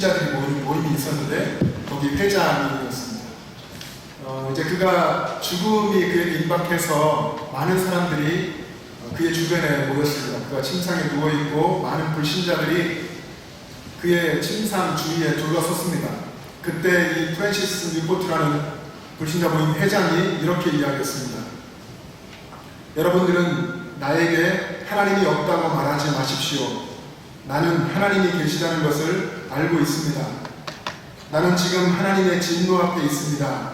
자들이 모인 모임이 있었는데 거기 회장이었습니다. 어, 이제 그가 죽음이 그에게 임박해서 많은 사람들이 어, 그의 주변에 모였습니다. 그가 침상에 누워 있고 많은 불신자들이 그의 침상 주위에 둘러섰습니다. 그때 이 프랜시스 뉴포트라는 불신자 모임 회장이 이렇게 이야기했습니다. 여러분들은 나에게 하나님이 없다고 말하지 마십시오. 나는 하나님이 계시다는 것을 알고 있습니다. 나는 지금 하나님의 진노 앞에 있습니다.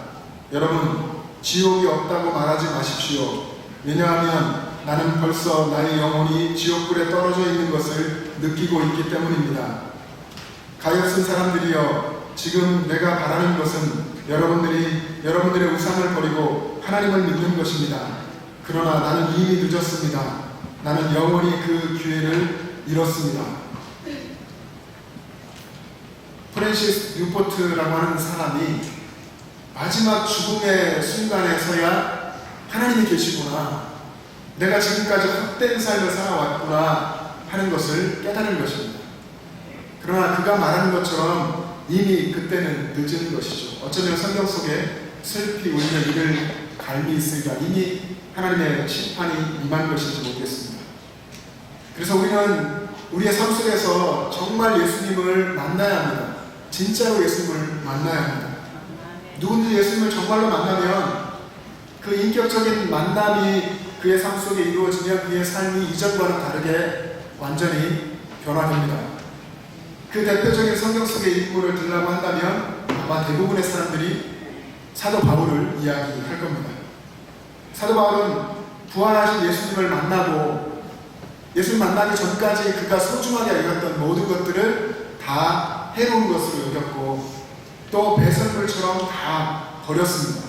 여러분, 지옥이 없다고 말하지 마십시오. 왜냐하면 나는 벌써 나의 영혼이 지옥불에 떨어져 있는 것을 느끼고 있기 때문입니다. 가엾은 사람들이여, 지금 내가 바라는 것은 여러분들이 여러분들의 우상을 버리고 하나님을 믿는 것입니다. 그러나 나는 이미 늦었습니다. 나는 영원히 그 기회를 잃었습니다. 프랜시스 뉴포트라고 하는 사람이 마지막 죽음의 순간에서야 하나님이 계시구나. 내가 지금까지 헛된 삶을 살아왔구나 하는 것을 깨달은 것입니다. 그러나 그가 말하는 것처럼 이미 그때는 늦은 것이죠. 어쩌면 성경 속에 슬피 울며 이를 갈미 있으리라 이미 하나님의 심판이 임한 것인지 모르겠습니다. 그래서 우리는 우리의 삶 속에서 정말 예수님을 만나야 합니다. 진짜로 예수님을 만나야 합니다. 누군지 예수님을 정말로 만나면 그 인격적인 만남이 그의 삶 속에 이루어지면 그의 삶이 이전과는 다르게 완전히 변화됩니다. 그 대표적인 성경 속의 인물을 들라고 한다면 아마 대부분의 사람들이 사도 바울을 이야기할 겁니다. 사도 바울은 부활하신 예수님을 만나고 예수님 만나기 전까지 그가 소중하게 여겼던 모든 것들을 다 해로운 것으로 여겼고 또 배설물처럼 다 버렸습니다.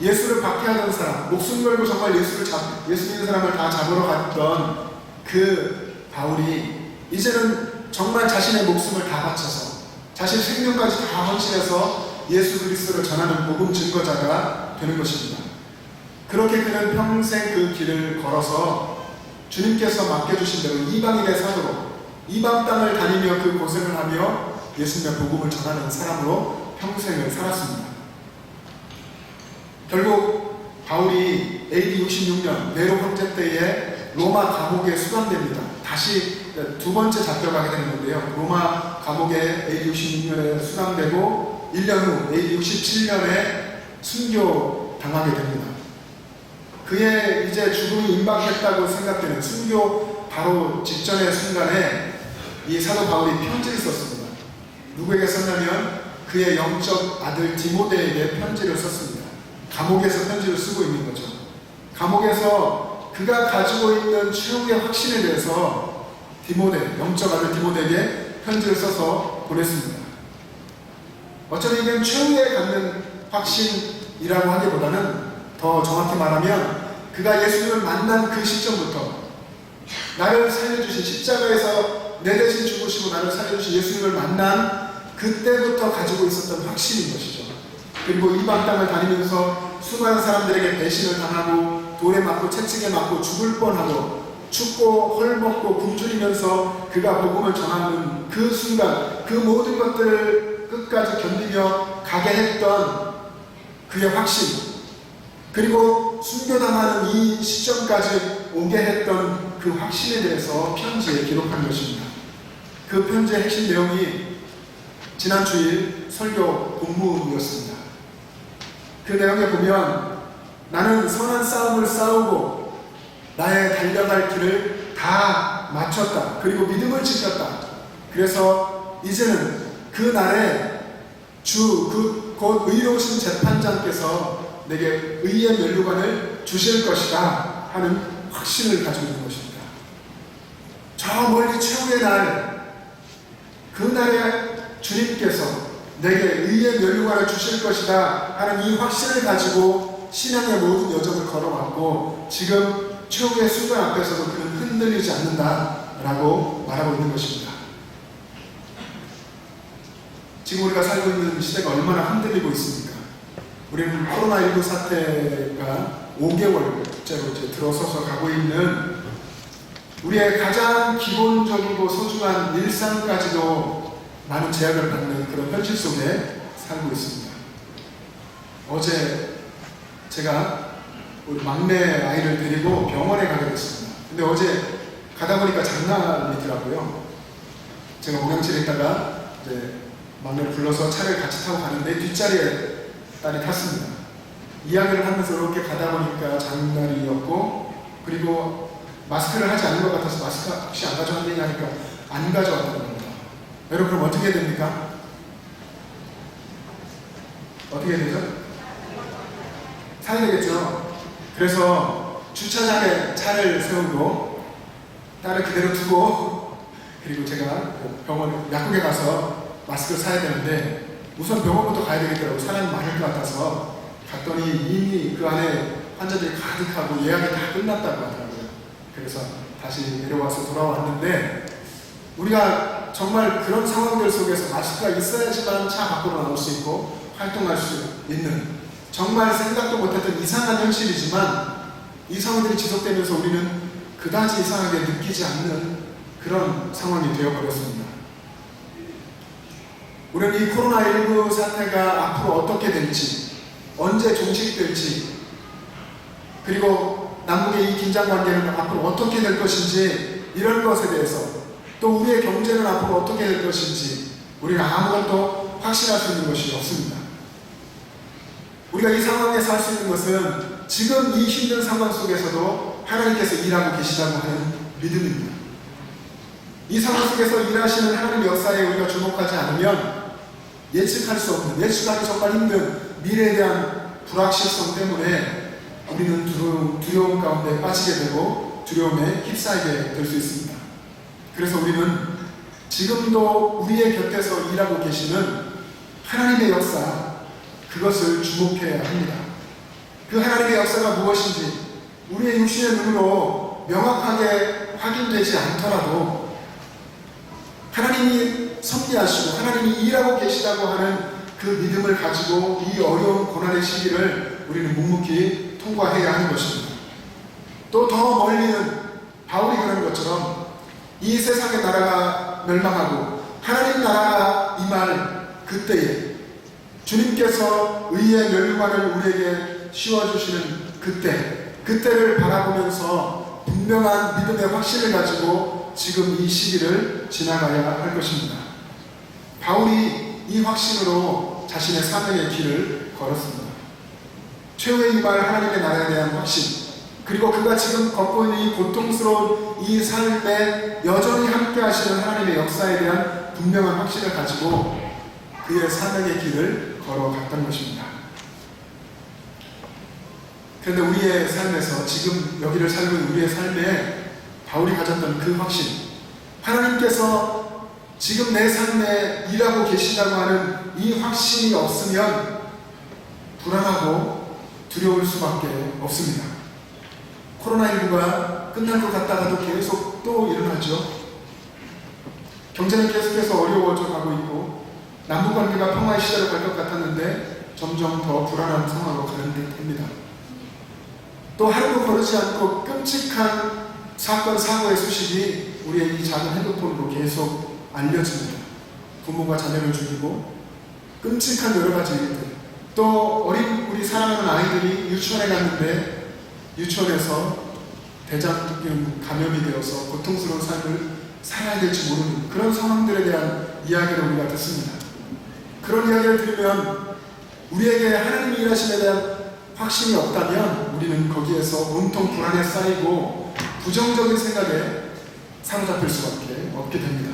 예수를 박해하던 사람, 목숨 걸고 정말 예수를 잡, 예수 믿는 사람을 다 잡으러 갔던 그 바울이 이제는 정말 자신의 목숨을 다 바쳐서 자신 생명까지 다 헌신해서 예수 그리스도를 전하는 복음 증거자가 되는 것입니다. 그렇게 그는 평생 그 길을 걸어서 주님께서 맡겨주신 대로 이방인의 사도로 이방 땅을 다니며 그 고생을 하며 예수님의 복음을 전하는 사람으로 평생을 살았습니다. 결국 바울이 AD 66년 네로 황제 때에 로마 감옥에 수감됩니다. 다시 두 번째 잡혀가게 되는데요. 로마 감옥에 AD 66년에 수감되고 1년 후 AD 67년에 순교 당하게 됩니다. 그의 이제 죽음이 임박했다고 생각되는 순교 바로 직전의 순간에 이 사도 바울이 편지를 썼습니다. 누구에게 썼냐면 그의 영적 아들 디모데에게 편지를 썼습니다. 감옥에서 편지를 쓰고 있는 거죠. 감옥에서 그가 가지고 있는 최후의 확신에 대해서 디모데, 영적 아들 디모데에게 편지를 써서 보냈습니다. 어쩌면 이건 최후에 갖는 확신이라고 하기보다는 더 정확히 말하면 그가 예수님을 만난 그 시점부터 나를 살려주신 십자가에서 내 대신 죽으시고 나를 살려주신 예수님을 만난 그때부터 가지고 있었던 확신인 것이죠. 그리고 이방 땅을 다니면서 수많은 사람들에게 배신을 당하고 돌에 맞고 채찍에 맞고 죽을 뻔하고 춥고 헐벗고 굶주리면서 그가 복음을 전하는 그 순간 그 모든 것들을 끝까지 견디며 가게 했던 그의 확신 그리고 순교당하는 이 시점까지 오게 했던 그 확신에 대해서 편지에 기록한 것입니다. 그 편지의 핵심 내용이 지난 주일 설교 본문이었습니다. 그 내용에 보면 나는 선한 싸움을 싸우고 나의 달려갈 길을 다 마쳤다. 그리고 믿음을 지켰다. 그래서 이제는 그 날에 주, 그, 곧 의로우신 재판장께서 내게 의의 면류관을 주실 것이다 하는 확신을 가지고 있는 것입니다. 저 멀리 최후의 날, 그날에 주님께서 내게 의의 면류관을 주실 것이다 하는 이 확신을 가지고 신앙의 모든 여정을 걸어왔고 지금 최후의 순간 앞에서도 그는 흔들리지 않는다라고 말하고 있는 것입니다. 지금 우리가 살고 있는 시대가 얼마나 흔들리고 있습니까? 우리는 코로나19 사태가 5개월째로 이제 들어서서 가고 있는 우리의 가장 기본적이고 소중한 일상까지도 많은 제약을 받는 그런 현실 속에 살고 있습니다. 어제 제가 우리 막내 아이를 데리고 병원에 가게 됐습니다. 근데 어제 가다 보니까 장난이더라고요. 제가 목양치를 했다가 이제 막내를 불러서 차를 같이 타고 가는데 뒷자리에 딸이 탔습니다. 이야기를 하면서 이렇게 가다 보니까 장난이었고 그리고 마스크를 하지 않은 것 같아서 마스크 혹시 안 가져왔느냐 하니까 안 가져왔다는 겁니다. 여러분 그럼 어떻게 해야 됩니까? 어떻게 해야 되죠? 사야 되겠죠? 그래서 주차장에 차를 세우고 딸을 그대로 두고 그리고 제가 그 병원 약국에 가서 마스크를 사야 되는데 우선 병원부터 가야 되겠더라고 사람이 많을 것 같아서 갔더니 이미 그 안에 환자들이 가득하고 예약이 다 끝났다고 하더라고요. 그래서 다시 내려와서 돌아왔는데 우리가 정말 그런 상황들 속에서 마스크가 있어야지만 차 밖으로 나올 수 있고 활동할 수 있는 정말 생각도 못했던 이상한 현실이지만 이 상황들이 지속되면서 우리는 그다지 이상하게 느끼지 않는 그런 상황이 되어버렸습니다. 우리는 이 코로나19 사태가 앞으로 어떻게 될지, 언제 종식될지, 그리고 남북의 이 긴장 관계는 앞으로 어떻게 될 것인지, 이런 것에 대해서, 또 우리의 경제는 앞으로 어떻게 될 것인지, 우리가 아무것도 확신할 수 있는 것이 없습니다. 우리가 이 상황에서 할수 있는 것은 지금 이 힘든 상황 속에서도 하나님께서 일하고 계시다고 하는 믿음입니다. 이 상황 속에서 일하시는 하나님의 역사에 우리가 주목하지 않으면 예측할 수 없는, 예측하기 정말 힘든 미래에 대한 불확실성 때문에 우리는 두려움, 두려움 가운데 빠지게 되고 두려움에 휩싸이게 될 수 있습니다. 그래서 우리는 지금도 우리의 곁에서 일하고 계시는 하나님의 역사, 그것을 주목해야 합니다. 그 하나님의 역사가 무엇인지 우리의 육신의 눈으로 명확하게 확인되지 않더라도 하나님이 섭리하시고 하나님이 일하고 계시다고 하는 그 믿음을 가지고 이 어려운 고난의 시기를 우리는 묵묵히 통과해야 하는 것입니다. 또 더 멀리는 바울이 그런 것처럼 이 세상의 나라가 멸망하고 하나님 나라가 임할 그때에 주님께서 의의 멸류관을 우리에게 씌워주시는 그때, 그때를 바라보면서 분명한 믿음의 확신을 가지고 지금 이 시기를 지나가야 할 것입니다. 바울이 이 확신으로 자신의 사명의 길을 걸었습니다. 최후의 이말 하나님의 나라에 대한 확신, 그리고 그가 지금 걷고 있는 이 고통스러운 이 삶에 여전히 함께 하시는 하나님의 역사에 대한 분명한 확신을 가지고 그의 사명의 길을 걸어갔던 것입니다. 그런데 우리의 삶에서 지금 여기를 살고 있는 우리의 삶에 바울이 가졌던 그 확신, 하나님께서 지금 내 삶에 일하고 계신다고 하는 이 확신이 없으면 불안하고 두려울 수밖에 없습니다. 코로나19가 끝날 것 같다가도 계속 또 일어나죠. 경제는 계속해서 어려워져 가고 있고 남북 관계가 평화의 시대로 갈 것 같았는데 점점 더 불안한 상황으로 가는 듯합니다. 또 하루도 거르지 않고 끔찍한 사건 사고의 소식이 우리의 이 작은 핸드폰으로 계속 알려집니다. 부모가 자녀를 죽이고 끔찍한 여러 가지 일들. 또 어린 우리 사랑하는 아이들이 유치원에 갔는데 유치원에서 대장균 감염이 되어서 고통스러운 삶을 살아야 될지 모르는 그런 상황들에 대한 이야기를 우리가 듣습니다. 그런 이야기를 들으면 우리에게 하나님이 일하심에 대한 확신이 없다면 우리는 거기에서 온통 불안에 쌓이고 부정적인 생각에 사로잡힐 수밖에 없게 됩니다.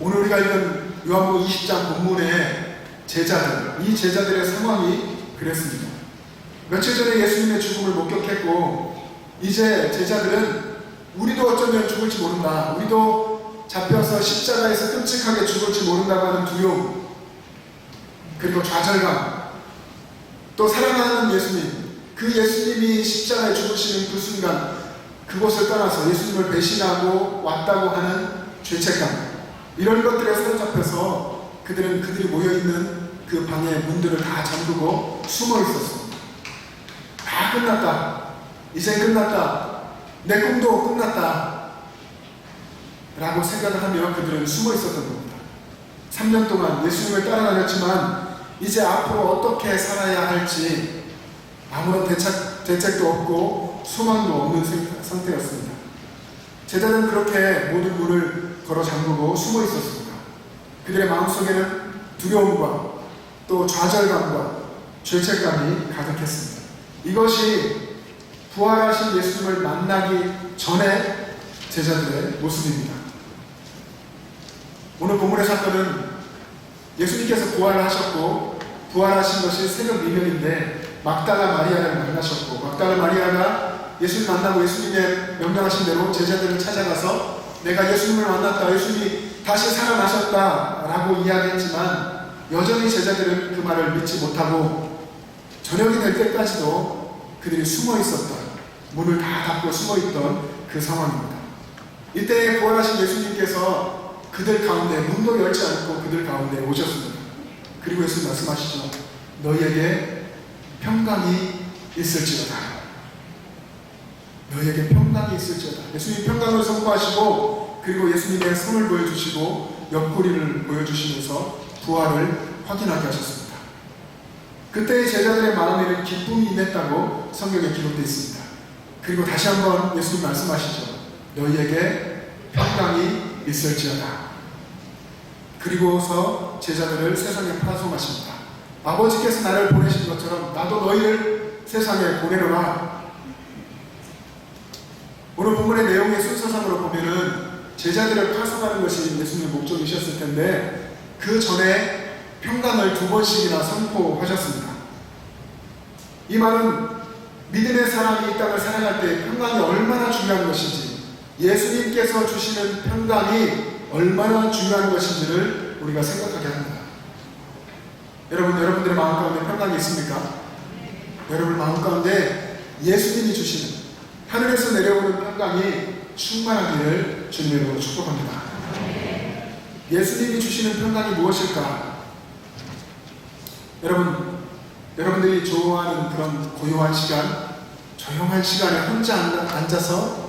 오늘 우리가 읽은 요한복음 20장 본문의 제자들, 이 제자들의 상황이 그랬습니다. 며칠 전에 예수님의 죽음을 목격했고 이제 제자들은 우리도 어쩌면 죽을지 모른다. 우리도 잡혀서 십자가에서 끔찍하게 죽을지 모른다고 하는 두려움 그리고 좌절감 또 사랑하는 예수님 그 예수님이 십자가에 죽으시는 그 순간 그곳을 떠나서 예수님을 배신하고 왔다고 하는 죄책감 이런 것들에 사로잡혀서 그들은 그들이 모여있는 그 방의 문들을 다 잠그고 숨어 있었습니다. 다 끝났다. 이제 끝났다. 내 꿈도 끝났다. 라고 생각을 하며 그들은 숨어 있었던 겁니다. 3년 동안 예수님을 따라다녔지만 이제 앞으로 어떻게 살아야 할지 아무런 대책, 대책도 없고 소망도 없는 생- 상태였습니다. 제자는 그렇게 모든 문을 걸어 잠그고 숨어 있었습니다. 그들의 마음속에는 두려움과 또 좌절감과 죄책감이 가득했습니다. 이것이 부활하신 예수님을 만나기 전에 제자들의 모습입니다. 오늘 본문의 사건은 예수님께서 부활하셨고 부활하신 것이 새벽 미명인데 막달라 마리아를 만나셨고 막달라 마리아가 예수님 만나고 예수님의 명령하신 대로 제자들을 찾아가서 내가 예수님을 만났다 예수님이 다시 살아나셨다 라고 이야기했지만 여전히 제자들은 그 말을 믿지 못하고 저녁이 될 때까지도 그들이 숨어 있었던 문을 다 닫고 숨어 있던 그 상황입니다. 이때 부활하신 예수님께서 그들 가운데 문도 열지 않고 그들 가운데 오셨습니다. 그리고 예수님 말씀하시죠. 너희에게 평강이 있을지어다. 너희에게 평강이 있을지어다. 예수님 평강을 선포하시고 그리고 예수님의 손을 보여주시고 옆구리를 보여주시면서 부활을 확인하게 하셨습니다. 그때 제자들의 마음에는 기쁨이 임했다고 성경에 기록되어 있습니다. 그리고 다시 한번 예수님 말씀하시죠. 너희에게 평강이 있을지어다. 그리고서 제자들을 세상에 파송하십니다. 아버지께서 나를 보내신 것처럼 나도 너희를 세상에 보내노라. 오늘 본문의 내용의 순서상으로 보면은 제자들을 파송하는 것이 예수님의 목적이셨을 텐데 그 전에 평강을 두 번씩이나 선포하셨습니다. 이 말은 믿음의 사람이 이 땅을 살아갈 때 평강이 얼마나 중요한 것인지 예수님께서 주시는 평강이 얼마나 중요한 것인지를 우리가 생각하게 합니다. 여러분, 여러분들의 마음 가운데 평강이 있습니까? 여러분 마음 가운데 예수님이 주시는 하늘에서 내려오는 평강이 충만하기를 주님으로 축복합니다. 예수님이 주시는 평강이 무엇일까? 여러분, 여러분들이 좋아하는 그런 고요한 시간, 조용한 시간에 혼자 앉아- 앉아서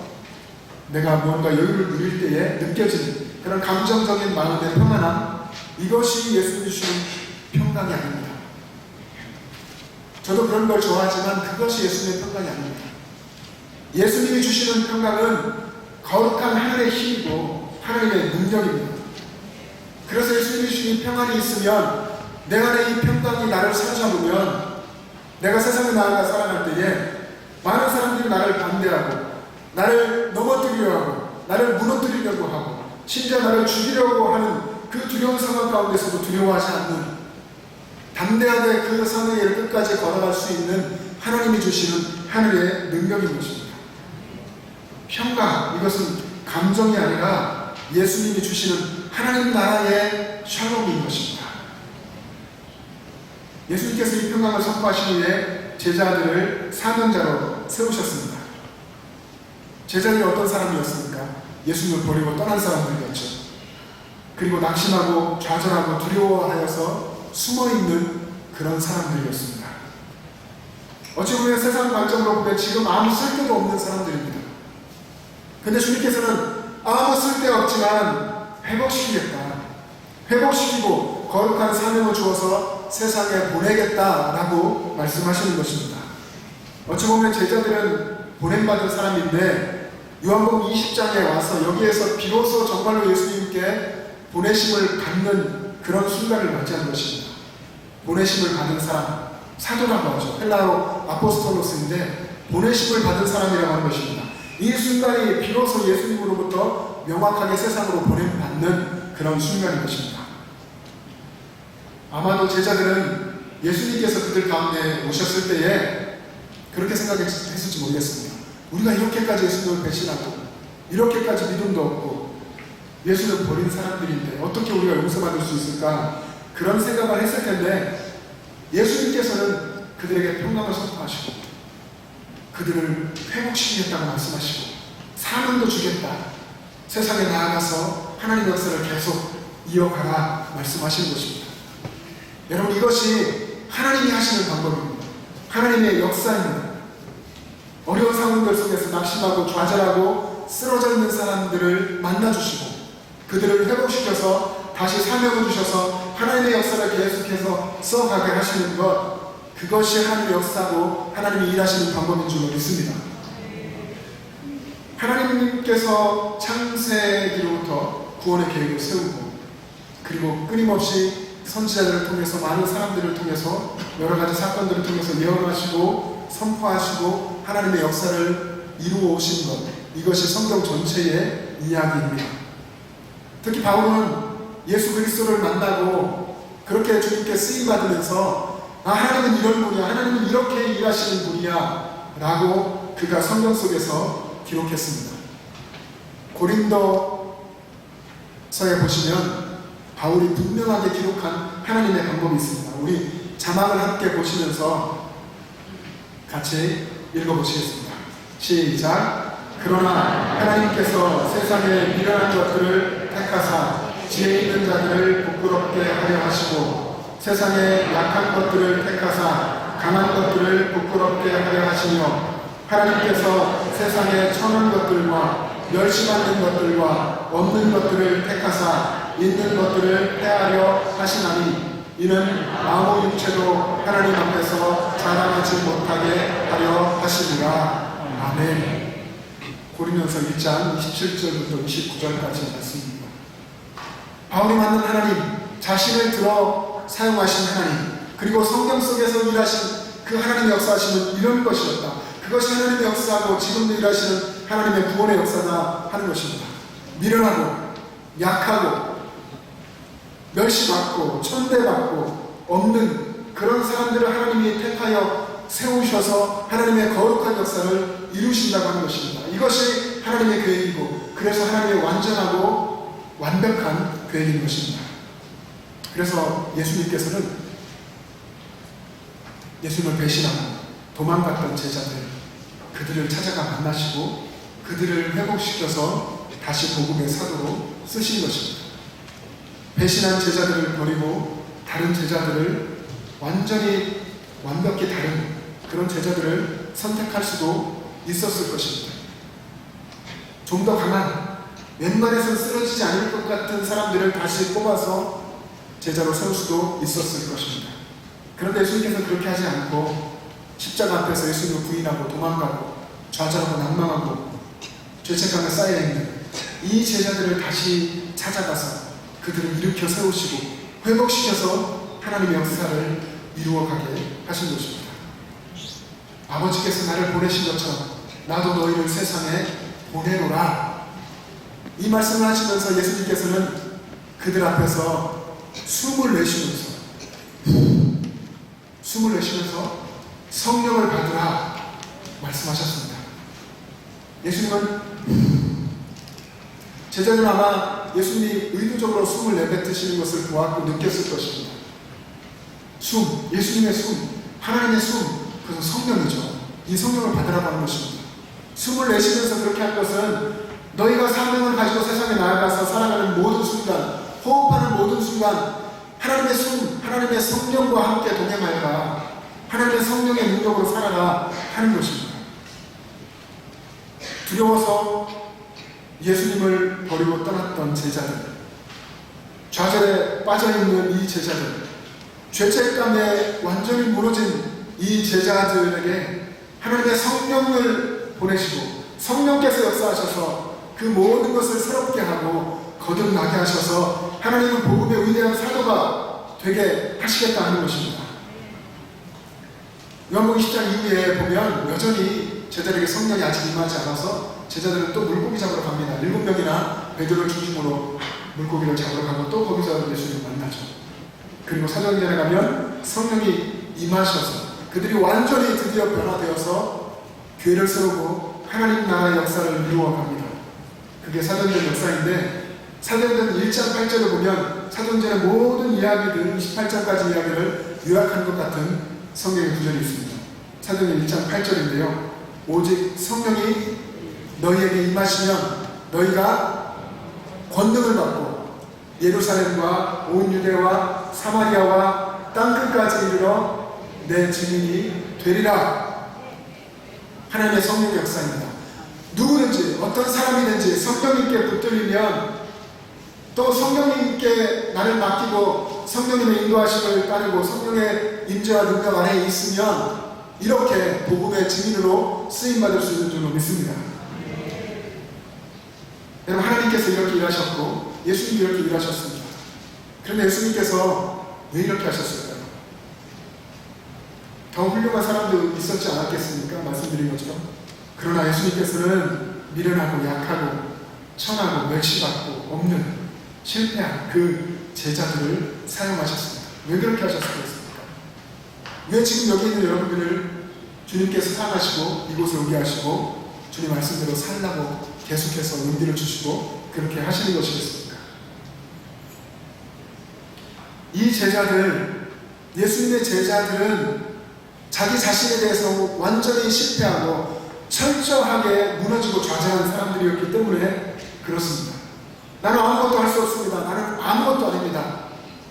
내가 뭔가 여유를 누릴 때에 느껴지는 그런 감정적인 마음의 평안함, 이것이 예수님이 주시는 평강이 아닙니다. 저도 그런 걸 좋아하지만 그것이 예수님의 평강이 아닙니다. 예수님이 주시는 평강은 거룩한 하늘의 힘이고 하나님의 능력입니다. 그래서 예수님이 주신 평안이 있으면 내 안에 이 평강이 나를 사로잡으면 내가 세상에 나아가 살아갈 때에 많은 사람들이 나를 반대하고 나를 넘어뜨리려 하고 나를 무너뜨리려고 하고 심지어 나를 죽이려고 하는 그 두려운 상황 가운데서도 두려워하지 않는 담대하게 그길 끝까지 걸어갈 수 있는 하나님이 주시는 하늘의 능력인 것입니다. 평강, 이것은 감정이 아니라 예수님이 주시는 하나님 나라의 샬롬인 것입니다. 예수님께서 이 평강을 선포하신 후에 제자들을 사명자로 세우셨습니다. 제자들이 어떤 사람이었습니까? 예수님을 버리고 떠난 사람들이었죠. 그리고 낙심하고 좌절하고 두려워하여서 숨어 있는 그런 사람들이었습니다. 어찌 보면 세상 관점으로 보면 지금 아무 쓸데도 없는 사람들입니다. 근데 주님께서는 아무 쓸데없지만 회복시키겠다. 회복시키고 거룩한 사명을 주어서 세상에 보내겠다라고 말씀하시는 것입니다. 어찌 보면 제자들은 보냄받은 사람인데 요한복음 20장에 와서 여기에서 비로소 정말로 예수님께 보내심을 받는 그런 순간을 맞이한 것입니다. 보내심을 받은 사람, 사도라고 하죠. 헬라어 아포스톨로스인데 보내심을 받은 사람이라고 하는 것입니다. 이 순간이 비로소 예수님으로부터 명확하게 세상으로 보냄받는 그런 순간인 것입니다. 아마도 제자들은 예수님께서 그들 가운데 오셨을 때에 그렇게 생각했을지 모르겠습니다. 우리가 이렇게까지 예수님을 배신하고 이렇게까지 믿음도 없고 예수를 버린 사람들인데 어떻게 우리가 용서받을 수 있을까 그런 생각을 했을 텐데 예수님께서는 그들에게 평강을 선포하시고 그들을 회복시키겠다고 말씀하시고 사명도 주겠다 세상에 나아가서 하나님 역사를 계속 이어가라 말씀하시는 것입니다. 여러분 이것이 하나님이 하시는 방법입니다. 하나님의 역사입니다. 어려운 상황들 속에서 낙심하고 좌절하고 쓰러져 있는 사람들을 만나주시고 그들을 회복시켜서 다시 사명을 주셔서 하나님의 역사를 계속해서 써가게 하시는 것 그것이 하나님의 역사고 하나님이 일하시는 방법인 줄 믿습니다. 하나님께서 창세기로부터 구원의 계획을 세우고 그리고 끊임없이 선지자들을 통해서 많은 사람들을 통해서 여러 가지 사건들을 통해서 예언하시고 선포하시고 하나님의 역사를 이루어 오신 것 이것이 성경 전체의 이야기입니다. 특히 바울은 예수 그리스도를 만나고 그렇게 주님께 쓰임 받으면서 아 하나님은 이런 분이야 하나님은 이렇게 일하시는 분이야 라고 그가 성경 속에서 기록했습니다. 고린도서에 보시면 바울이 분명하게 기록한 하나님의 방법이 있습니다. 우리 자막을 함께 보시면서 같이 읽어보시겠습니다. 시작. 그러나 하나님께서 세상에 미련한 것들을 택하사 지혜 있는 자들을 부끄럽게 하려 하시고 세상에 약한 것들을 택하사 강한 것들을 부끄럽게 하려 하시며 하나님께서 세상에 천한 것들과 멸시받는 것들과 없는 것들을 택하사 있는 것들을 해하려 하시나니 이는 아무 육체도 하나님 앞에서 자랑하지 못하게 하려 하시니라. 아멘. 고린도서 1장 27절부터 29절까지 말씀입니다. 바울이 만든 하나님, 자신을 들어 사용하신 하나님, 그리고 성경 속에서 일하신 그 하나님의 역사하시는 이런 것이었다. 그것이 하나님의 역사고 지금도 일하시는 하나님의 구원의 역사다 하는 것입니다. 미련하고 약하고 멸시받고 천대받고 없는 그런 사람들을 하나님이 택하여 세우셔서 하나님의 거룩한 역사를 이루신다고 하는 것입니다. 이것이 하나님의 계획이고 그래서 하나님의 완전하고 완벽한 계획인 것입니다. 그래서 예수님께서는 예수님을 배신하고 도망갔던 제자들 그들을 찾아가 만나시고 그들을 회복시켜서 다시 복음의 사도로 쓰신 것입니다. 배신한 제자들을 버리고 다른 제자들을 완전히 완벽히 다른 그런 제자들을 선택할 수도 있었을 것입니다. 좀 더 강한 웬만해서 쓰러지지 않을 것 같은 사람들을 다시 뽑아서 제자로 세울 수도 있었을 것입니다. 그런데 예수님께서 그렇게 하지 않고 십자가 앞에서 예수님을 부인하고 도망가고 좌절하고 낭망하고 죄책감에 쌓여 있는 이 제자들을 다시 찾아가서 그들을 일으켜 세우시고 회복시켜서 하나님의 역사를 이루어가게 하신 것입니다. 아버지께서 나를 보내신 것처럼 나도 너희를 세상에 보내노라. 이 말씀을 하시면서 예수님께서는 그들 앞에서 숨을 내쉬면서 숨을 내쉬면서 성령을 받으라 말씀하셨습니다. 예수님은 제자들은 아마 예수님이 의도적으로 숨을 내뱉으시는 것을 보았고 느꼈을 것입니다. 숨, 예수님의 숨, 하나님의 숨, 그것은 성령이죠. 이 성령을 받으라고 하는 것입니다. 숨을 내쉬면서 그렇게 한 것은 너희가 사명을 가지고 세상에 나아가서 살아가는 모든 순간, 호흡하는 모든 순간, 하나님의 숨, 하나님의 성령과 함께 동행하여라. 하나님의 성령의 능력으로 살아라 하는 것입니다. 두려워서 예수님을 버리고 떠났던 제자들, 좌절에 빠져있는 이 제자들, 죄책감에 완전히 무너진 이 제자들에게 하나님의 성령을 보내시고 성령께서 역사하셔서 그 모든 것을 새롭게 하고 거듭나게 하셔서 하나님은 복음의 위대한 사도가 되게 하시겠다 하는 것입니다. 요한복음 10장 이후에 보면 여전히 제자들에게 성령이 아직 임하지 않아서 제자들은 또 물고기 잡으러 갑니다. 일곱 명이나 베드로를 중심으로 물고기를 잡으러 가고 또 거기서 예수님을 만나죠. 그리고 사도행전에 가면 성령이 임하셔서 그들이 완전히 드디어 변화되어서 교회를 세우고 하나님 나라의 역사를 이루어 갑니다. 그게 사도행전 역사인데 사도행전 1장 8절을 보면 사도행전의 모든 이야기들 28장까지 이야기를 요약한 것 같은 성경의 구절이 있습니다. 사도행전 1장 8절인데요. 오직 성령이 너희에게 임하시면 너희가 권능을 받고 예루살렘과 온 유대와 사마리아와 땅끝까지 이르러 내 증인이 되리라. 하나님의 성령 역사입니다. 누구든지 어떤 사람이든지 성령님께 붙들리면 또 성령님께 나를 맡기고 성령님의 인도하심을 따르고 성령의 임재와 능력 안에 있으면 이렇게 복음의 증인으로 쓰임 받을 수 있는 줄로 믿습니다. 여러분 하나님께서 이렇게 일하셨고 예수님이 이렇게 일하셨습니다. 그런데 예수님께서 왜 이렇게 하셨을까요? 더 훌륭한 사람도 있었지 않았겠습니까? 말씀드린 것처럼. 그러나 예수님께서는 미련하고 약하고 천하고 멸시받고 없는 실패한 그 제자들을 사용하셨습니다. 왜 그렇게 하셨겠습니까? 왜 지금 여기 있는 여러분들을 주님께서 사랑하시고 이곳에 오게 하시고 주님 말씀대로 살라고 계속해서 용기를 주시고 그렇게 하시는 것이겠습니까? 이 제자들, 예수님의 제자들은 자기 자신에 대해서 완전히 실패하고 철저하게 무너지고 좌절한 사람들이었기 때문에 그렇습니다. 나는 아무것도 할 수 없습니다. 나는 아무것도 아닙니다.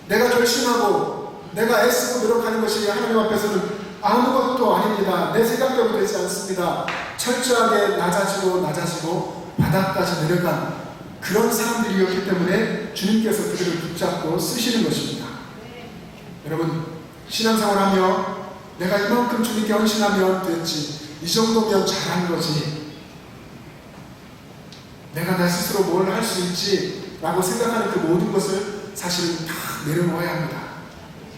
내가 결심하고 내가 애쓰고 노력하는 것이 하나님 앞에서는 아무것도 아닙니다. 내 생각대로 되지 않습니다. 철저하게 낮아지고 낮아지고 바닥까지 내려간 그런 사람들이었기 때문에 주님께서 그들을 붙잡고 쓰시는 것입니다. 여러분 신앙생활 하며 내가 이만큼 주님께 헌신하면 됐지 이 정도면 잘한 거지 내가 나 스스로 뭘 할 수 있지 라고 생각하는 그 모든 것을 사실은 다 내려놓아야 합니다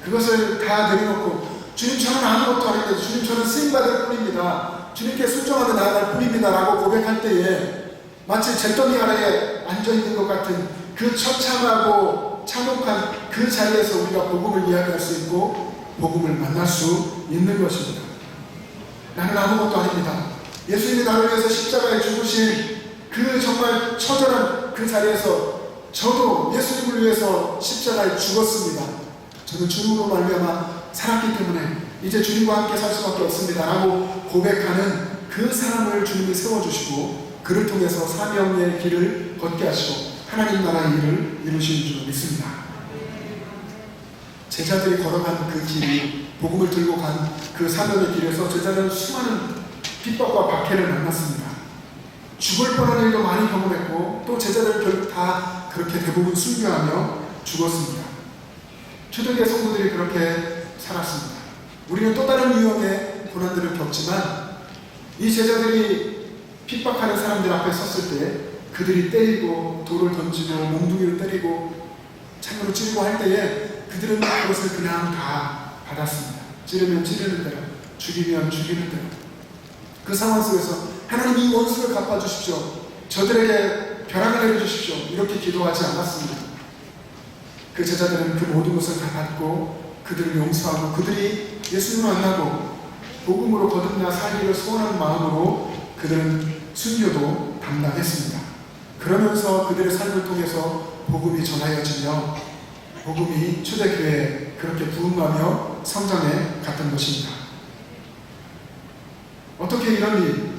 그것을 다 내려놓고 주님 저는 아무것도 아닙니다 주님 저는 쓰임받을 뿐입니다 주님께 순종하며 나아갈 뿐입니다 라고 고백할 때에 마치 잿더미 아래에 앉아있는 것 같은 그 처참하고 참혹한 그 자리에서 우리가 복음을 이야기할 수 있고 복음을 만날 수 있는 것입니다. 나는 아무것도 아닙니다. 예수님이 나를 위해서 십자가에 죽으신 그 정말 처절한 그 자리에서 저도 예수님을 위해서 십자가에 죽었습니다. 저는 주님으로 말미암아 살았기 때문에 이제 주님과 함께 살 수밖에 없습니다. 라고 고백하는 그 사람을 주님이 세워주시고 그를 통해서 사명의 길을 걷게 하시고 하나님 나라의 일을 이루시는 줄 믿습니다. 제자들이 걸어간 그 길이 복음을 들고 간 그 사명의 길에서 제자들은 수많은 핍박과 박해를 만났습니다. 죽을 뻔한 일도 많이 경험했고 또 제자들 결국 다 그렇게 대부분 순교하며 죽었습니다. 초대교회 성도들이 그렇게 살았습니다. 우리는 또 다른 유형의 고난들을 겪지만 이 제자들이 핍박하는 사람들 앞에 섰을 때 그들이 때리고 돌을 던지고 몽둥이를 때리고 창으로 찌르고 할 때에 그들은 그것을 그냥 다 받았습니다. 찌르면 찌르는 대로, 죽이면 죽이는 대로. 그 상황 속에서 하나님 이 원수를 갚아주십시오. 저들에게 벼락을 내려주십시오. 이렇게 기도하지 않았습니다. 그 제자들은 그 모든 것을 다 받고 그들을 용서하고 그들이 예수님을 만나고 복음으로 거듭나 살기를 소원하는 마음으로 그들은 순교도 담당했습니다. 그러면서 그들의 삶을 통해서 복음이 전하여지며 복음이 초대교회에 그렇게 부흥하며 성장해 갔던 것입니다. 어떻게 이런 일,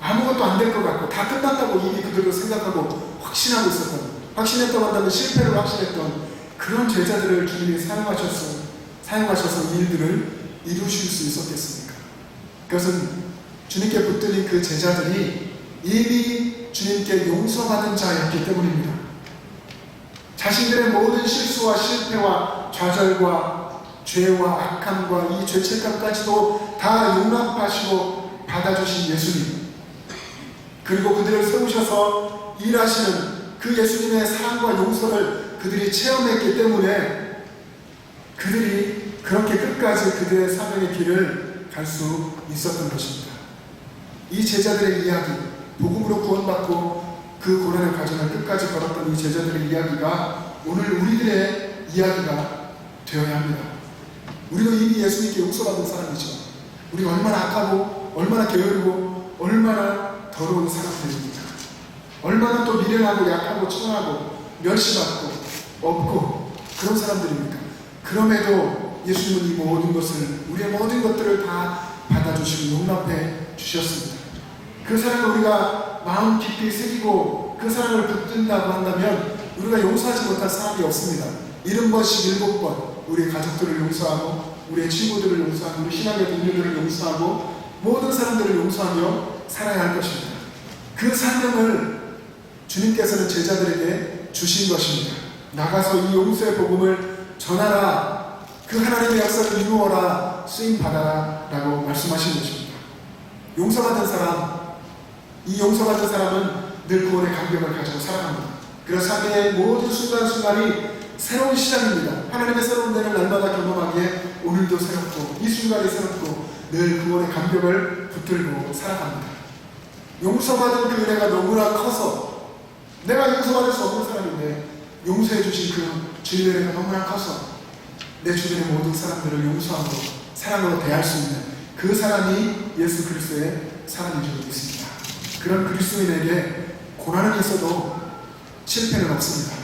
아무것도 안 될 것 같고 다 끝났다고 이미 그들도 생각하고 확신하고 있었던, 확신했다고 한다면 실패를 확신했던 그런 제자들을 주님이 사용하셔서, 사용하셔서 이 일들을 이루실 수 있었겠습니까? 그것은 주님께 붙들린 그 제자들이 이미 주님께 용서받은 자였기 때문입니다. 자신들의 모든 실수와 실패와 좌절과 죄와 악함과 이 죄책감까지도 다 용납하시고 받아주신 예수님 그리고 그들을 세우셔서 일하시는 그 예수님의 사랑과 용서를 그들이 체험했기 때문에 그들이 그렇게 끝까지 그들의 사명의 길을 갈 수 있었던 것입니다. 이 제자들의 이야기, 복음으로 구원받고 그 고난의 과정을 끝까지 걸었던 이 제자들의 이야기가 오늘 우리들의 이야기가 되어야 합니다. 우리도 이미 예수님께 용서받은 사람이죠. 우리가 얼마나 악하고 얼마나 게으르고 얼마나 더러운 사람들입니까? 얼마나 또 미련하고 약하고 천하고 멸시받고 없고 그런 사람들입니까? 그럼에도 예수님은 이 모든 것을 우리의 모든 것들을 다 받아주시고 용납해 주셨습니다. 그 사랑을 우리가 마음 깊이 새기고 그 사랑을 붙든다고 한다면 우리가 용서하지 못할 사람이 없습니다. 일흔 번씩 일곱 번 우리 가족들을 용서하고 우리의 친구들을 용서하고 우리 신앙의 동료들을 용서하고 모든 사람들을 용서하며 살아야 할 것입니다. 그 사명을 주님께서는 제자들에게 주신 것입니다. 나가서 이 용서의 복음을 전하라. 그 하나님의 역사를 이루어라. 쓰임 받아라. 라고 말씀하신 것입니다. 용서받은 사람, 이 용서받은 사람은 늘 구원의 감격을 가지고 살아갑니다. 그래서 삶의 모든 순간순간이 새로운 시작입니다. 하나님의 새로운 데를 날마다 경험하기에 오늘도 새롭고 이 순간이 새롭고 늘 구원의 감격을 붙들고 살아갑니다. 용서받은 그 은혜가 너무나 커서 내가 용서받을 수 없는 사람인데 용서해 주신 그 주님의 은혜가 너무나 커서 내 주변의 모든 사람들을 용서하고 사랑으로 대할 수 있는 그 사람이 예수 그리스도의 사람인 줄 믿습니다. 그런 그리스도인에게 고난은 있어도 실패는 없습니다.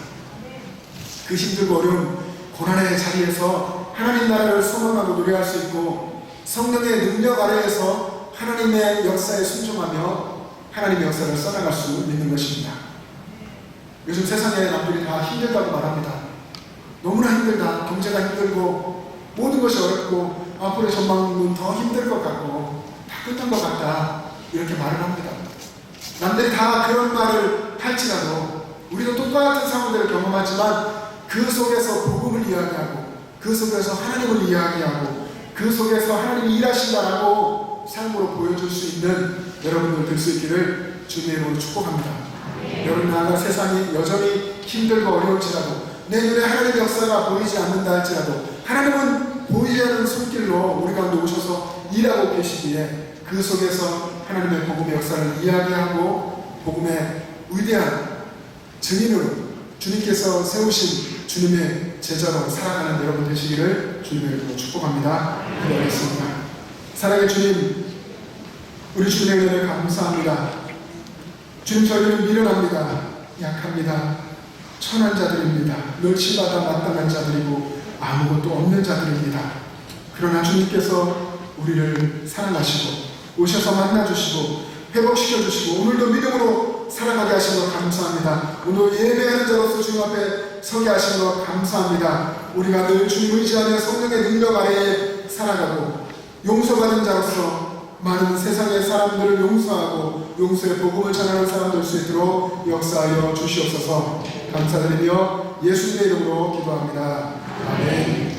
그 힘들고 어려운 고난의 자리에서 하나님 나라를 소망하고 노래할 수 있고 성령의 능력 아래에서 하나님의 역사에 순종하며 하나님의 역사를 써나갈 수 있는 것입니다. 요즘 세상에 남들이 다 힘들다고 말합니다. 너무나 힘들다. 경제가 힘들고 모든 것이 어렵고 앞으로의 전망은 더 힘들 것 같고 다 끝난 것 같다. 이렇게 말을 합니다. 남들이 다 그런 말을 할지라도 우리도 똑같은 상황들을 경험하지만 그 속에서 복음을 이야기하고 그 속에서 하나님을 이야기하고 그 속에서 하나님이 일하신다라고 삶으로 보여줄 수 있는 여러분들 될 수 있기를 주님의 이름으로 축복합니다. 여러분 나아가 세상이 여전히 힘들고 어려울지라도 내 눈에 하나님의 역사가 보이지 않는다 할지라도 하나님은 보이지 않는 손길로 우리 가운데 오셔서 일하고 계시기에 그 속에서 하나님의 복음의 역사를 이야기하고 복음의 위대한 증인으로 주님께서 세우신 주님의 제자로 살아가는 여러분 되시기를 주님의 이름으로 축복합니다. 기도하겠습니다. 사랑의 주님, 우리 주님의 은혜를 감사합니다. 주님 저희는 미련합니다. 약합니다. 천한 자들입니다. 멸치받아 마땅한 자들이고 아무것도 없는 자들입니다. 그러나 주님께서 우리를 사랑하시고 오셔서 만나주시고 회복시켜 주시고 오늘도 믿음으로 살아가게 하신 것 감사합니다. 오늘 예배하는 자로서 주님 앞에 서게 하신 것 감사합니다. 우리가 늘 주님 의지하며 성령의 능력 아래에 살아가고 용서받은 자로서 많은 세상의 사람들을 용서하고 용서의 복음을 전하는 사람 될 수 있도록 역사하여 주시옵소서 감사드리며 예수님의 이름으로 기도합니다. 아멘.